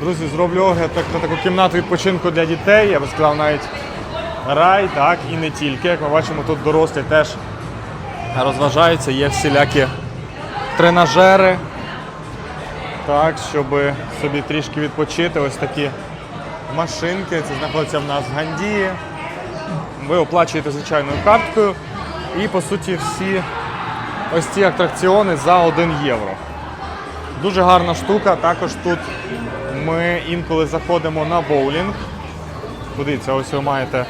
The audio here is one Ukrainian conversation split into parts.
Друзі, зроблю огляд так, на таку кімнату відпочинку для дітей. Я би сказав навіть рай, так, і не тільки. Як ми бачимо, тут дорослі теж розважаються, є всілякі тренажери. Так, щоб собі трішки відпочити. Ось такі машинки. Це знаходиться в нас в Гандії. Ви оплачуєте звичайною карткою. І по суті всі ось ці атракціони за 1 євро. Дуже гарна штука. Також тут ми інколи заходимо на боулінг. Подивіться, ось ви маєте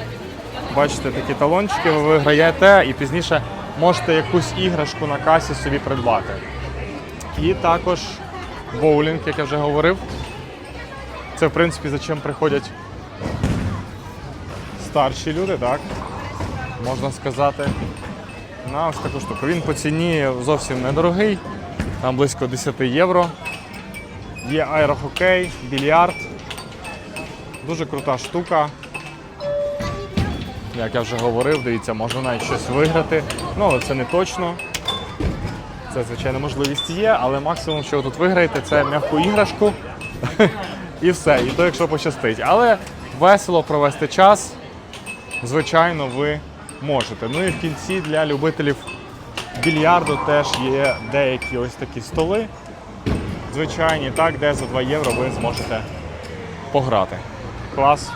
бачите такі талончики, ви виграєте і пізніше можете якусь іграшку на касі собі придбати. І також боулінг, як я вже говорив. Це в принципі за чим приходять старші люди, так? Можна сказати. На ось таку штуку. Він по ціні зовсім недорогий, там близько 10 євро. Є аерохокей, більярд. Дуже крута штука. Як я вже говорив, дивіться, можна навіть щось виграти. Ну, але це не точно. Це, звичайно, можливість є, але максимум, що ви тут виграєте, це м'яку іграшку. І все. І то, якщо пощастить. Але весело провести час, звичайно, ви можете. Ну і в кінці для любителів більярду теж є деякі ось такі столи. Звичайні, так, де за 2 євро ви зможете пограти. Клас.